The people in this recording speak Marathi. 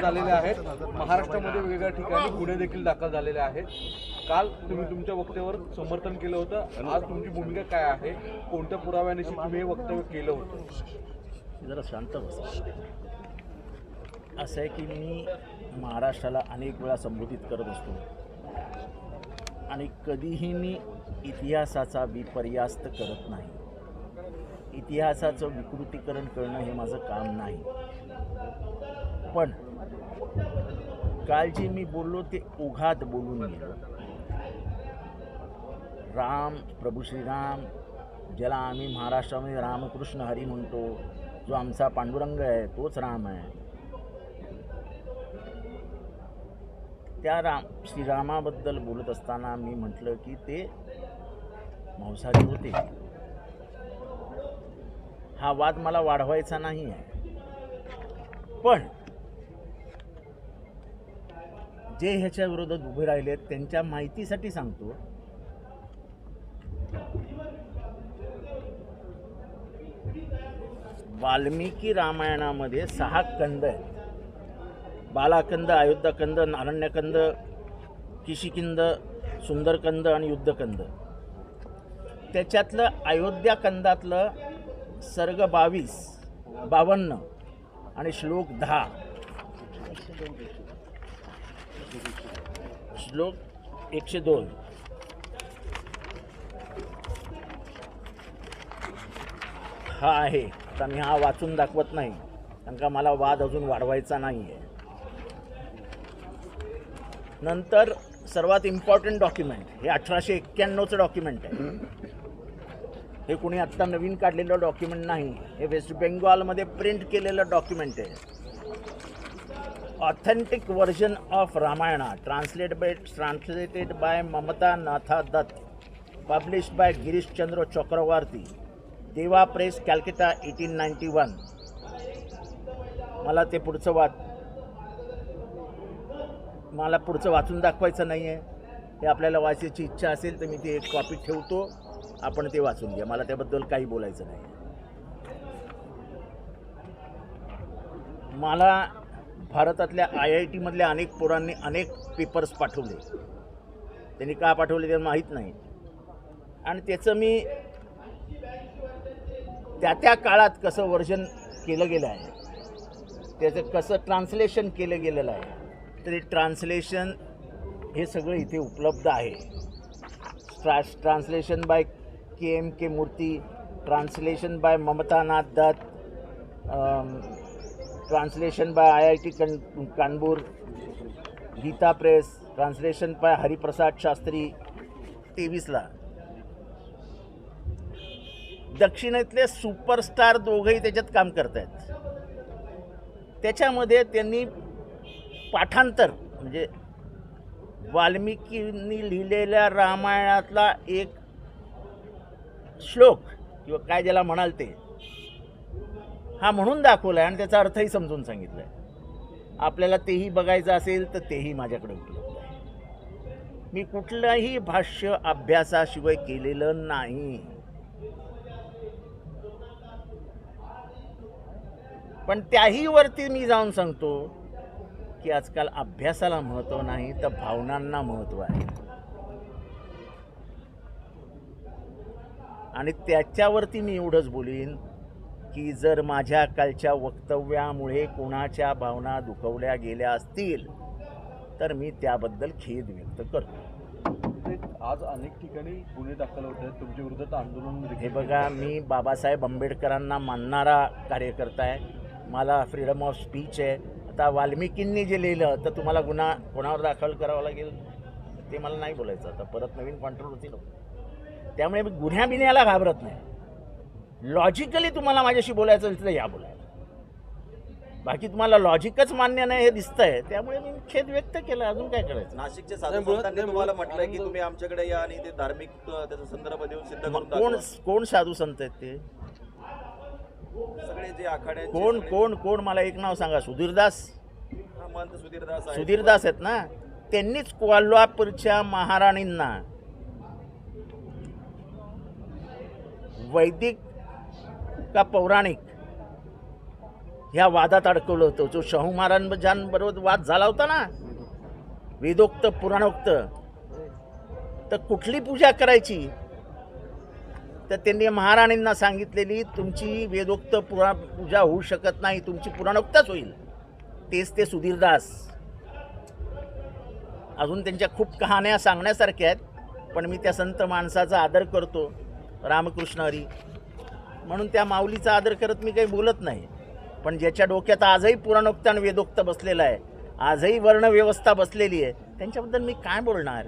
दाखल झालेले आहेत. महाराष्ट्रामध्ये वेगवेगळ्या ठिकाणी गुन्हे देखील दाखल झालेले आहेत. काल तुम्ही तुमच्या वक्तव्यावर समर्थन केलं होतं. आज तुमची भूमिका काय आहे? कोणत्या पुराव्यानिशी तुम्ही हे वक्तव्य केलं होतं? जरा शांत बसा. असं आहे की मी महाराष्ट्राला अनेक वेळा संबोधित करत असतो. आणि कधीही मी इतिहासाचा विपर्यास्त करत नाही. इतिहासाचं विकृतीकरण करणं हे माझं काम नाही. पण काल जे मी बोललो ते उघात बोलून गेलो. राम प्रभू श्रीराम ज्याला आम्ही महाराष्ट्रामध्ये रामकृष्ण हरी म्हणतो जो आमचा पांडुरंग आहे तोच राम आहे. त्या राम श्रीरामाबद्दल बोलत असताना मी म्हटलं की ते मांसाहारी होते. हा वाद मला वाढवायचा नाही आहे. पण जे ह्याच्या विरोधात उभे राहिले आहेत त्यांच्या माहितीसाठी सांगतो. वाल्मिकी रामायणामध्ये सहा कंद आहेत. बालाकंद अयोध्याकंद नारण्यकंद किशिकिंद सुंदरकंद आणि युद्धकंद त्याच्यातलं अयोध्याकंदातलं सर्ग बावीस बावन्न आणि श्लोक दहा. श्लोक एकशे दोन. हा आहे. आता मी हा वाचून दाखवत नाही. कारण का मला वाद अजून वाढवायचा नाही आहे नंतर सर्वात इम्पॉर्टंट डॉक्युमेंट हे अठराशे एक्क्याण्णवचं डॉक्युमेंट आहे. हे कुणी आत्ता नवीन काढलेलं डॉक्युमेंट नाही. हे वेस्ट बेंगॉलमध्ये प्रिंट केलेलं डॉक्युमेंट आहे. Authentic version of Ramayana translate by translated by Manmatha Natha Dutt publish by Girishchandra Chakravarti Deva press Calcutta eighteen ninety one मला ते पुढचं वाच मला पुढचं वाचून दाखवायचं नाही आहे ते आपल्याला वाचायची इच्छा असेल तर मी ती एक कॉपी ठेवतो. आपण ते वाचून घ्या. मला त्याबद्दल काही बोलायचं नाही मला भारतातल्या आय आय टीमधल्या अनेक पोरांनी अनेक पेपर्स पाठवले. त्यांनी का पाठवले ते माहीत नाही. आणि त्याचं मी त्या त्या काळात कसं वर्जन केलं गेलं आहे त्याचं कसं ट्रान्सलेशन केलं गेलेलं आहे तरी ट्रान्सलेशन हे सगळं इथे उपलब्ध आहे. ट्रा translation by K M K Murthy translation by Manmathanath Dutt translation by I I T कन Kanpur Gita press translation by Hariprasad Shastri तेवीसला. दक्षिणेतले सुपरस्टार दोघंही त्याच्यात काम करत आहेत त्याच्यामध्ये त्यांनी पाठांतर म्हणजे वाल्मिकींनी लिहिलेल्या रामायणातला एक श्लोक किंवा काय ज्याला म्हणाल ते हा म्हणून दाखवला आहे आणि त्याचा अर्थही समजून सांगितला आहे आपल्याला तेही बघायचं असेल तर तेही माझ्याकडे उपलब्ध आहे. मी कुठलंही भाष्य अभ्यासाशिवाय केलेलं नाही. पण त्याही वरती मी जाऊन सांगतो की आजकाल अभ्यासाला महत्त्व नाही तर भावनांना महत्त्व आहे. आणि त्याच्यावरती मी एवढंच बोलीन की जर माझ्या कालच्या वक्तव्यामुळे कोणाच्या भावना दुखवल्या गेल्या असतील तर मी त्याबद्दल खेद व्यक्त करतो. आज अनेक ठिकाणी गुन्हे दाखल होत आहेत. तुमच्या विरोधात आंदोलन हे बघा मी बाबासाहेब आंबेडकरांना मानणारा कार्यकर्ता आहे. मला फ्रीडम ऑफ स्पीच आहे. आता वाल्मिकींनी जे लिहिलं तर तुम्हाला गुन्हा कोणावर दाखल करावा लागेल? ते मला नाही बोलायचं. आता परत नवीन कॉन्ट्रोवर्सी नको. त्यामुळे मी गुन्ह्या बिन्ह्याला घाबरत नाही. लॉजिकली तुम्हाला माझ्याशी बोलायचं असेल तर या बोलायला. बाकी तुम्हाला लॉजिकच मान्य नाही हे दिसतंय त्यामुळे मी खेद व्यक्त केला. अजून काय करायचं? नाशिकचे साधू तुम्हाला म्हटलंय की तुम्ही आमच्याकडे या आणि ते धार्मिक त्याचा संदर्भ देऊन सिद्ध करून कोण. कोण साधू संत आहेत ते? सगळे जे आखाड्यांचे कोण कोण कोण? मला एक नाव सांगा. सुधीरदास? हा, महंत सुधीरदास. सुधीरदास आहेत ना? त्यांनीच कोल्हापूरच्या महाराणींना वैदिक का पौराणिक? ह्या वादात अडकवलं होतं. जो शाहू महाराजांबरोबर वाद झाला होता ना वेदोक्त पुराणोक्त तर कुठली पूजा करायची? तर त्यांनी महाराणींना सांगितलेली तुमची वेदोक्त पुरा पूजा होऊ शकत नाही तुमची पुराणोक्तच होईल. तेच ते सुधीरदास अजून त्यांच्या खूप कहाण्या सांगण्यासारख्या आहेत पण मी त्या संत माणसाचा आदर करतो. रामकृष्ण हरी. म्हणून त्या माऊलीचा आदर करत मी काही बोलत नाही. पण ज्याच्या डोक्यात आजही पुराणोक्त आणि वेदोक्त बसलेला आहे आजही वर्णव्यवस्था बसलेली आहे त्यांच्याबद्दल मी काय बोलणार?